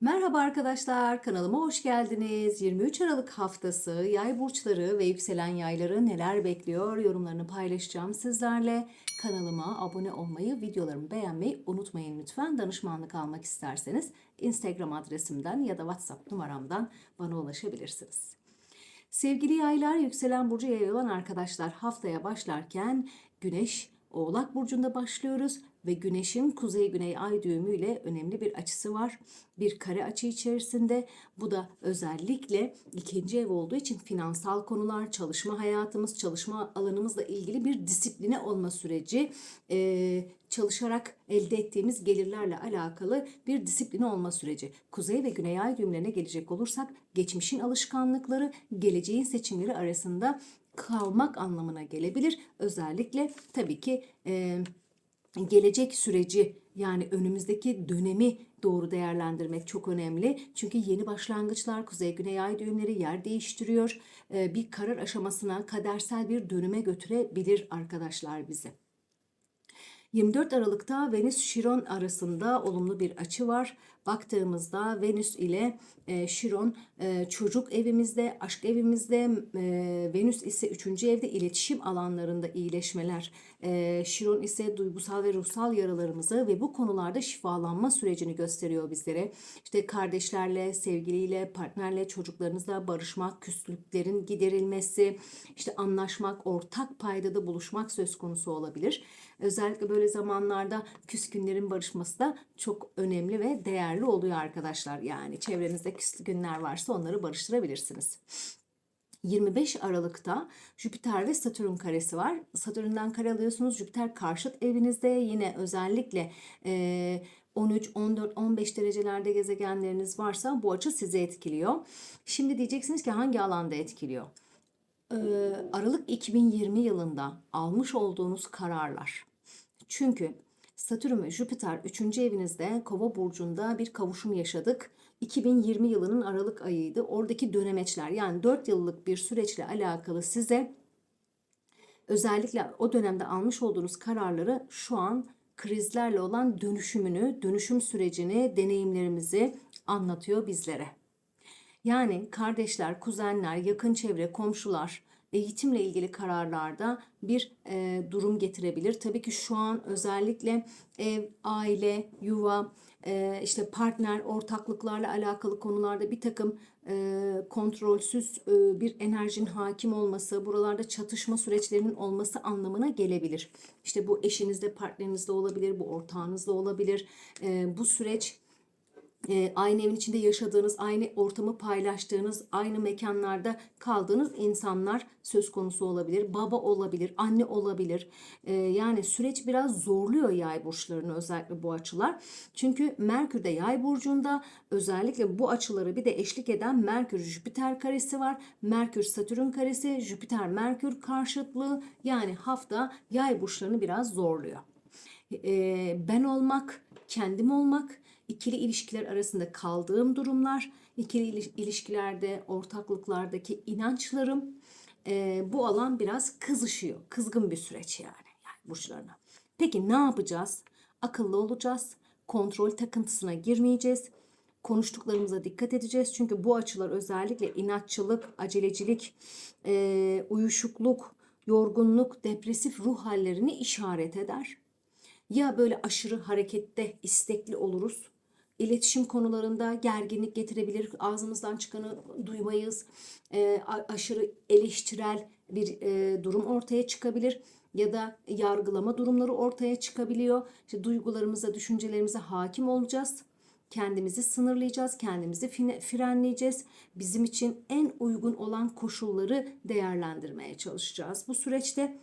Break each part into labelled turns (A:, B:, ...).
A: Merhaba arkadaşlar, kanalıma hoş geldiniz. 23 Aralık haftası yay burçları ve yükselen yayları neler bekliyor yorumlarını paylaşacağım sizlerle. Kanalıma abone olmayı, videolarımı beğenmeyi unutmayın lütfen. Danışmanlık almak isterseniz Instagram adresimden ya da WhatsApp numaramdan bana ulaşabilirsiniz. Sevgili yaylar, yükselen burcu yay olan arkadaşlar haftaya başlarken Güneş Oğlak Burcu'nda başlıyoruz ve Güneş'in kuzey-güney ay düğümüyle önemli bir açısı var. Bir kare açı içerisinde. Bu da özellikle ikinci ev olduğu için finansal konular, çalışma hayatımız, çalışma alanımızla ilgili bir disipline olma süreci, çalışarak elde ettiğimiz gelirlerle alakalı bir disiplin olma süreci. Kuzey ve güney ay düğümlerine gelecek olursak geçmişin alışkanlıkları, geleceğin seçimleri arasında kalmak anlamına gelebilir. Özellikle tabii ki eee gelecek süreci yani önümüzdeki dönemi doğru değerlendirmek çok önemli. Çünkü yeni başlangıçlar, kuzey güney ay düğümleri yer değiştiriyor. Bir karar aşamasına, kadersel bir dönüme götürebilir arkadaşlar bizi. 24 Aralık'ta Venüs Şiron arasında olumlu bir açı var. Baktığımızda Venüs ile e, Şiron e, çocuk evimizde, aşk evimizde, e, Venüs ise 3. evde iletişim alanlarında iyileşmeler. E, Şiron ise duygusal ve ruhsal yaralarımızı ve bu konularda şifalanma sürecini gösteriyor bizlere. İşte kardeşlerle, sevgiliyle, partnerle, çocuklarınızla barışmak, küslüklerin giderilmesi, işte anlaşmak, ortak paydada buluşmak söz konusu olabilir. Özellikle böyle zamanlarda küskünlerin barışması da çok önemli ve değerli oluyor arkadaşlar. Yani çevrenizde küskünler varsa onları barıştırabilirsiniz. 25 Aralık'ta Jüpiter ve Satürn karesi var. Satürn'den kare alıyorsunuz. Jüpiter karşıt evinizde yine özellikle e, 13, 14, 15 derecelerde gezegenleriniz varsa bu açı sizi etkiliyor. Şimdi diyeceksiniz ki hangi alanda etkiliyor? Ee, Aralık 2020 yılında almış olduğunuz kararlar. Çünkü Satürn ve Jüpiter 3. evinizde Kova burcunda bir kavuşum yaşadık. 2020 yılının Aralık ayıydı. Oradaki dönemeçler yani 4 yıllık bir süreçle alakalı size özellikle o dönemde almış olduğunuz kararları şu an krizlerle olan dönüşümünü, dönüşüm sürecini, deneyimlerimizi anlatıyor bizlere. Yani kardeşler, kuzenler, yakın çevre, komşular eğitimle ilgili kararlarda bir e, durum getirebilir. Tabii ki şu an özellikle ev, aile, yuva, e, işte partner, ortaklıklarla alakalı konularda bir takım e, kontrolsüz e, bir enerjinin hakim olması, buralarda çatışma süreçlerinin olması anlamına gelebilir. İşte bu eşinizde, partnerinizde olabilir, bu ortağınızda olabilir. E, bu süreç e, aynı evin içinde yaşadığınız, aynı ortamı paylaştığınız, aynı mekanlarda kaldığınız insanlar söz konusu olabilir. Baba olabilir, anne olabilir. E, yani süreç biraz zorluyor yay burçlarını özellikle bu açılar. Çünkü Merkür de yay burcunda özellikle bu açıları bir de eşlik eden Merkür Jüpiter karesi var. Merkür Satürn karesi, Jüpiter Merkür karşıtlığı yani hafta yay burçlarını biraz zorluyor. E, ben olmak, kendim olmak, ikili ilişkiler arasında kaldığım durumlar, ikili ilişkilerde, ortaklıklardaki inançlarım e, bu alan biraz kızışıyor. Kızgın bir süreç yani, yani burçlarına. Peki ne yapacağız? Akıllı olacağız. Kontrol takıntısına girmeyeceğiz. Konuştuklarımıza dikkat edeceğiz. Çünkü bu açılar özellikle inatçılık, acelecilik, e, uyuşukluk, yorgunluk, depresif ruh hallerini işaret eder. Ya böyle aşırı harekette istekli oluruz iletişim konularında gerginlik getirebilir. Ağzımızdan çıkanı duymayız. E, aşırı eleştirel bir e, durum ortaya çıkabilir ya da yargılama durumları ortaya çıkabiliyor. İşte duygularımıza, düşüncelerimize hakim olacağız. Kendimizi sınırlayacağız, kendimizi frenleyeceğiz. Bizim için en uygun olan koşulları değerlendirmeye çalışacağız. Bu süreçte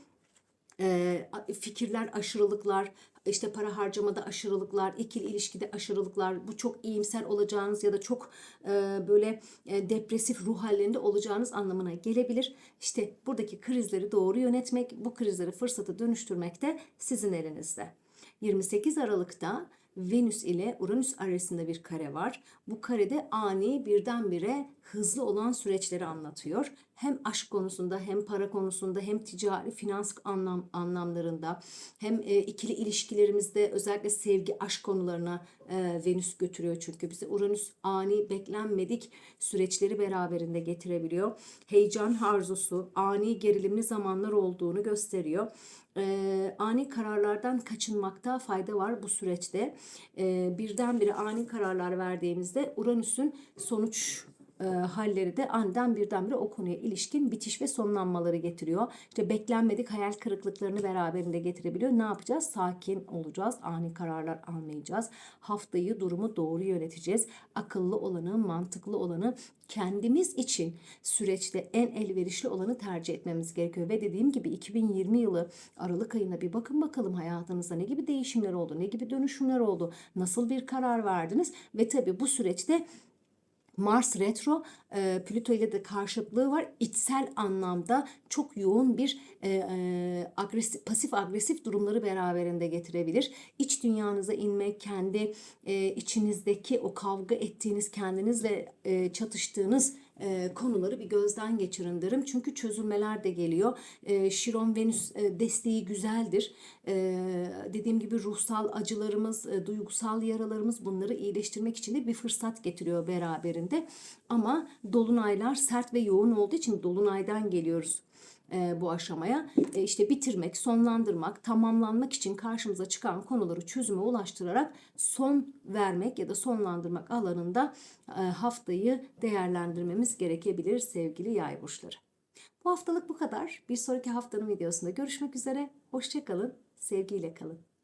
A: e, fikirler, aşırılıklar, işte para harcamada aşırılıklar, ikili ilişkide aşırılıklar, bu çok iyimser olacağınız ya da çok e, böyle e, depresif ruh hallerinde olacağınız anlamına gelebilir. İşte buradaki krizleri doğru yönetmek, bu krizleri fırsata dönüştürmek de sizin elinizde. 28 Aralık'ta Venüs ile Uranüs arasında bir kare var. Bu karede ani birdenbire hızlı olan süreçleri anlatıyor. Hem aşk konusunda hem para konusunda hem ticari finans anlam, anlamlarında hem e, ikili ilişkilerimizde özellikle sevgi aşk konularına e, Venüs götürüyor çünkü bizi. Uranüs ani beklenmedik süreçleri beraberinde getirebiliyor. Heyecan arzusu, ani gerilimli zamanlar olduğunu gösteriyor. E, ani kararlardan kaçınmakta fayda var bu süreçte. E, birdenbire ani kararlar verdiğimizde Uranüs'ün sonuç e, halleri de aniden birdenbire o konuya ilişkin bitiş ve sonlanmaları getiriyor. İşte beklenmedik hayal kırıklıklarını beraberinde getirebiliyor. Ne yapacağız? Sakin olacağız. Ani kararlar almayacağız. Haftayı durumu doğru yöneteceğiz. Akıllı olanı, mantıklı olanı kendimiz için süreçte en elverişli olanı tercih etmemiz gerekiyor. Ve dediğim gibi 2020 yılı Aralık ayına bir bakın bakalım hayatınızda ne gibi değişimler oldu, ne gibi dönüşümler oldu, nasıl bir karar verdiniz ve tabii bu süreçte Mars retro e, Plüto ile de karşıtlığı var. İçsel anlamda çok yoğun bir e, e, agresif, pasif agresif durumları beraberinde getirebilir. İç dünyanıza inmek, kendi e, içinizdeki o kavga ettiğiniz, kendinizle e, çatıştığınız e, konuları bir gözden geçirin derim. Çünkü çözülmeler de geliyor. E, Şiron Venüs e, desteği güzeldir. E, dediğim gibi ruhsal acılarımız, e, duygusal yaralarımız bunları iyileştirmek için de bir fırsat getiriyor beraberinde. Ama dolunaylar sert ve yoğun olduğu için dolunaydan geliyoruz e, bu aşamaya. E, işte bitirmek, sonlandırmak, tamamlanmak için karşımıza çıkan konuları çözüme ulaştırarak son vermek ya da sonlandırmak alanında e, haftayı değerlendirmemiz gerekebilir sevgili yay burçları. Bu haftalık bu kadar. Bir sonraki haftanın videosunda görüşmek üzere. Hoşçakalın, sevgiyle kalın.